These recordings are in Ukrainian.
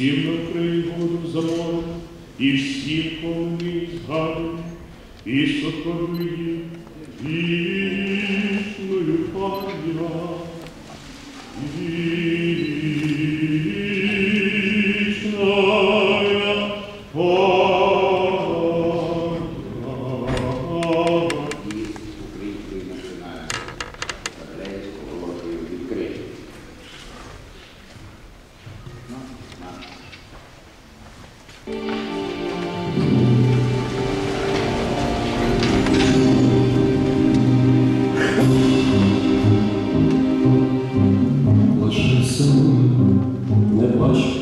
Всім на Україну воду замовлю і всім повний згадую і сотворує вічною пам'ять.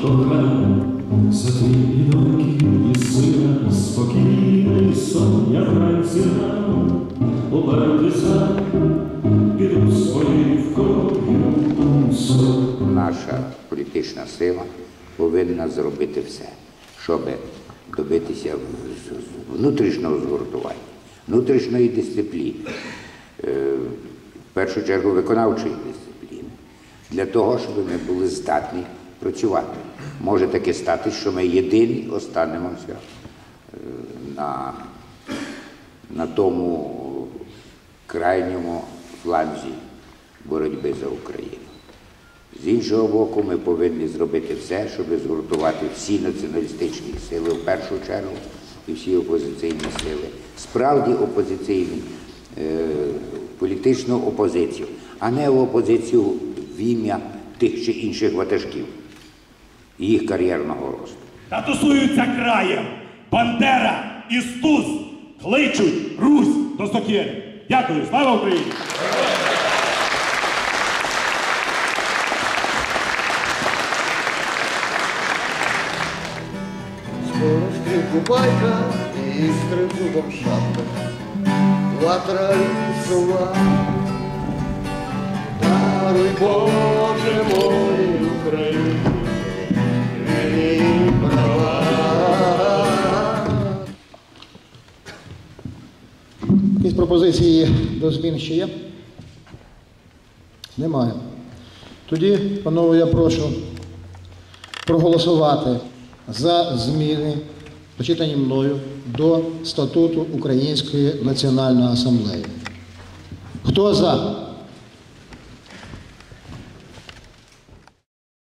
Кохана, за твій і доньки, і сина, спокійний сон, я вранці рано, обертися, піду своєю сон. Наша політична сила повинна зробити все, щоб добитися внутрішнього згуртування, внутрішньої дисципліни, е, в першу чергу виконавчої дисципліни, для того, щоб ми були здатні працювати. Може таке статись, що ми єдині останемося е, на, на тому крайньому фланзі боротьби за Україну. З іншого боку, ми повинні зробити все, щоб згуртувати всі націоналістичні сили в першу чергу і всі опозиційні сили. Справді опозиційні, е, політичну опозицію, а не опозицію в ім'я тих чи інших ватажків і їх кар'єрного росту. Та тусуються краєм. Бандера і Стус кличуть Русь до сокири. Дякую, слава Україні! Скоро стрілку байка і стрибком шапка, Латра і сова. Даруй Боже мої Якісь пропозиції до змін ще є? Немає. Тоді, панове, я прошу проголосувати за зміни, прочитані мною, до статуту Української національної асамблеї. Хто за?